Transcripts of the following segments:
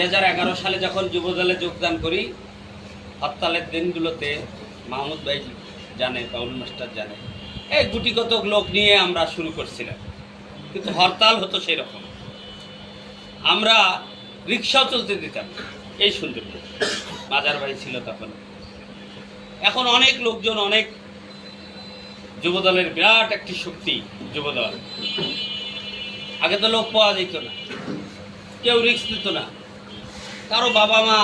এগারো সালে যখন যুবদলে যোগদান করি, হরতালের দিনগুলোতে মাহমুদ ভাই জানে বাউল মাস্টার জানে, এই গুটি কতক লোক নিয়ে আমরা শুরু করছিলাম। কিন্তু হরতাল হতো সেই রকম আমরা রিক্সাও চলতে দিতাম, এই সুন্দর বাজার বাড়ি ছিল তখন। এখন অনেক লোকজন, অনেক যুবদলের বিরাট একটি শক্তি যুবদল। আগে তো লোক পাওয়া যেত না, কেউ রিক্স দিত না। কারও বাবা মা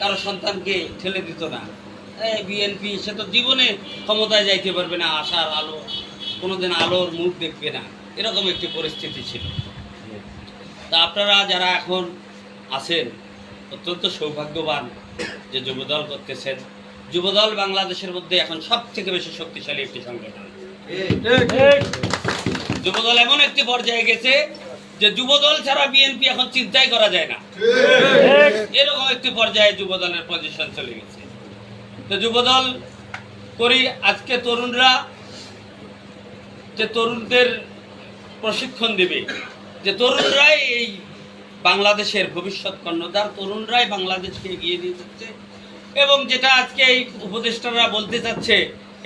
কারও সন্তানকে ঠেলে দিত না। এই বিএনপি সে তো জীবনে ক্ষমতায় যাইতে পারবে না আশার আলো কোনোদিন আলোর মুখ দেখবে না। এরকম একটি পরিস্থিতি ছিল। তা আপনারা যারা এখন আছেন অত্যন্ত সৌভাগ্যবান যে যুবদল করতেছেন। যুবদল বাংলাদেশের মধ্যে এখন সব থেকে বেশি শক্তিশালী একটি সংগঠন। যুবদল এমন একটি পর্যায়ে গেছে যে যুবদল ছাড়া বিএনপি এখন চিন্তাই করা যায় না। এরকম একটি পর্যায়ে যুবদলের পজিশন চলে গেছে। তো যুবদল করি আজকে তরুণরা যে তরুণদের প্রশিক্ষণ দেবে যে তরুণরাই এই বাংলাদেশের ভবিষ্যৎ কর্ণধার তরুণরাই বাংলাদেশকে এগিয়ে দিয়ে যাচ্ছে এবং যেটা আজকে এই উপদেষ্টারা বলতে চাচ্ছে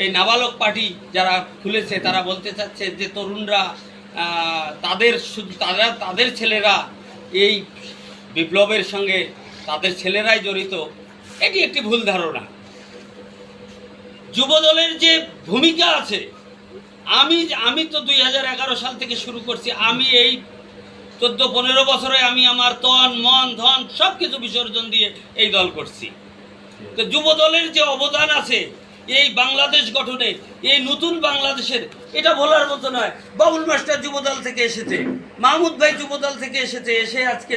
এই নাবালক পার্টি যারা খুলেছে তারা বলতে চাচ্ছে যে তরুণরা তাদের তারা, তাদের ছেলেরা এই বিপ্লবের সঙ্গে তাদের ছেলেরাই জড়িত, এটি একটি ভুল ধারণা। যুবদলের যে ভূমিকা আছে, আমি আমি তো দুই হাজার এগারো সাল থেকে শুরু করছি, আমি এই চোদ্দ পনেরো বছরে আমি আমার তন, মন, ধন সব কিছু বিসর্জন দিয়ে এই দল করছি। তো যুব দলের যে অবদান আছে এই বাংলাদেশ গঠনে এই নতুন বাংলাদেশের এটা বলার মতো নয়। বাবুল মাস্টার যুবদল থেকে এসেছে। মাহমুদ ভাই যুবদল থেকে এসেছে এসে আজকে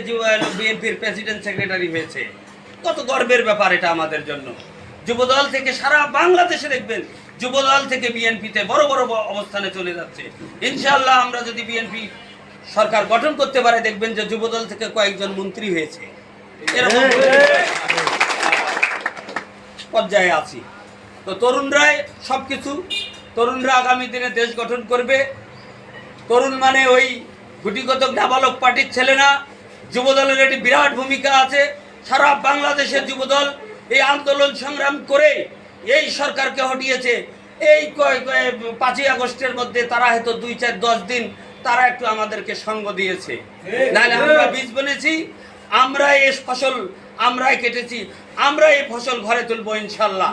বিএনপির প্রেসিডেন্ট সেক্রেটারি হয়েছে। কত গর্বের ব্যাপার এটা আমাদের জন্য। যুবদল থেকে সারা বাংলাদেশে দেখবেন যুবদল থেকে বিএনপিতে বড় বড় অবস্থানে চলে যাচ্ছে। ইনশাআল্লাহ আমরা যদি বিএনপি সরকার গঠন করতে পারে দেখবেন যে যুবদল থেকে কয়েকজন মন্ত্রী হয়েছে। এরকম পর্যায়ে আছি। তো তরুণরাই সব কিছু তরুণরা আগামী দিনে দেশ গঠন করবে। তরুণ মানে ওই গুটিগত নাবালক পার্টির ছেলে না যুবদলের একটি বিরাট ভূমিকা আছে। সারা বাংলাদেশের যুবদল এই আন্দোলন সংগ্রাম করে এই সরকারকে হটিয়েছে। এই পাঁচই আগস্টের মধ্যে তারা হয়তো দুই চার দশ দিন তারা একটু আমাদেরকে সঙ্গ দিয়েছে। নাহলে আমরা বীজ বনেছি। আমরা এই ফসল আমরাই কেটেছি আমরা এই ফসল ঘরে তুলবো ইনশাল্লাহ।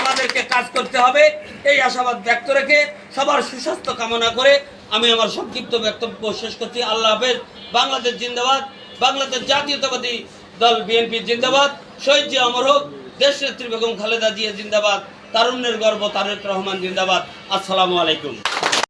আমাদেরকে কাজ করতে হবে এই আশাবাদ ব্যক্ত রেখে সবার সুস্বাস্থ্য কামনা করে আমি আমার সংক্ষিপ্ত বক্তব্য শেষ করছি। আল্লাহ হাফেজ বাংলাদেশ জিন্দাবাদ বাংলাদেশ জাতীয়তাবাদী দল বিএনপি জিন্দাবাদ শহীদ জি অমর হোক দেশ নেত্রী বেগম খালেদা জিয়া জিন্দাবাদ তারুণ্যের গর্ব তারেক রহমান জিন্দাবাদ। আসসালামু আলাইকুম।